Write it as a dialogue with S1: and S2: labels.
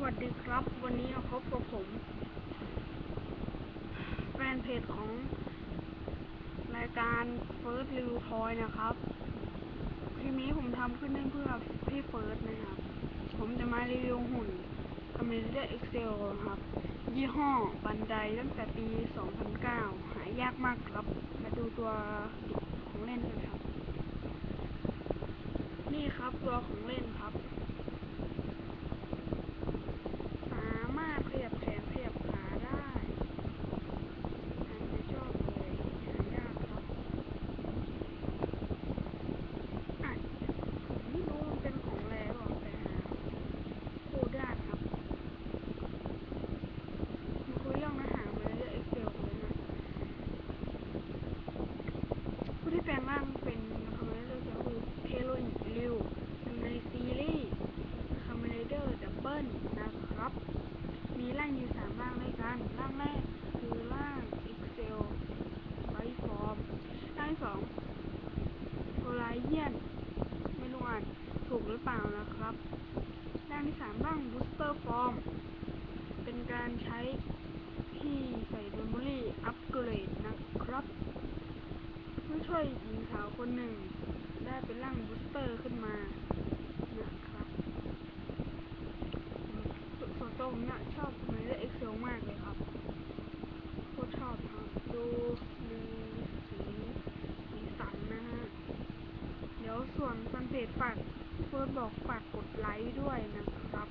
S1: วัสดีครับ วันนี้มาพบกับผม แฟนเพจของ รายการ First Review Toy นะครับคลิปนี้ผมทำขึ้นเพื่อพี่เฟิร์สนะครับ ผมจะมารีวิวหุ่น Commander Excel ครับ ยี่ห้อบันไดตั้งแต่ปี 2009 หายากมากครับ มาดูตัวของเล่นกันครับ นี่ครับตัวของเล่นครับ สามารถขยับแขนขยับขาได้ทางไม่ชอบเลยหายากครับอะผมไม่รู้มันเป็นของแรงหรอกแต่หาคู่ได้ครับมาคุยเรื่องเนื้อหามาเรื่อง Excel เลยนะผู้ที่แปลงร่างเป็นคอมเมนเดอร์ก็คือเทโลอิริวหนึ่งในซีรีส์คอมเมนเดอร์ดับเบิลนะครับ มีร่างอยู่สามร่างด้วย กัน ร่างแรกคือร่าง Excel ไ i ฟอร์ม ร่างสองโพลาเยียน ไม่รู้อ่านถูกหรือเปล่านะครับ ร่างที่สามร่าง Booster Form เป็นการใช้ที่ใส่ Memory อัปเกรดนะครับเพื่อช่วยหญิงสาวคนหนึ่ง ได้เป็นร่างบูสเตอร์ขึ้นมา นะครับ ส่วน ตัวผมเนี่ยชอบมันเลือก Excel มากเลยครับโคตรชอบครับ ดูมีสีสีสันนะฮะ เดี๋ยวส่วนแฟนเพจฝากเพื่อบอกฝากกดไลค์ด้วยนะครับ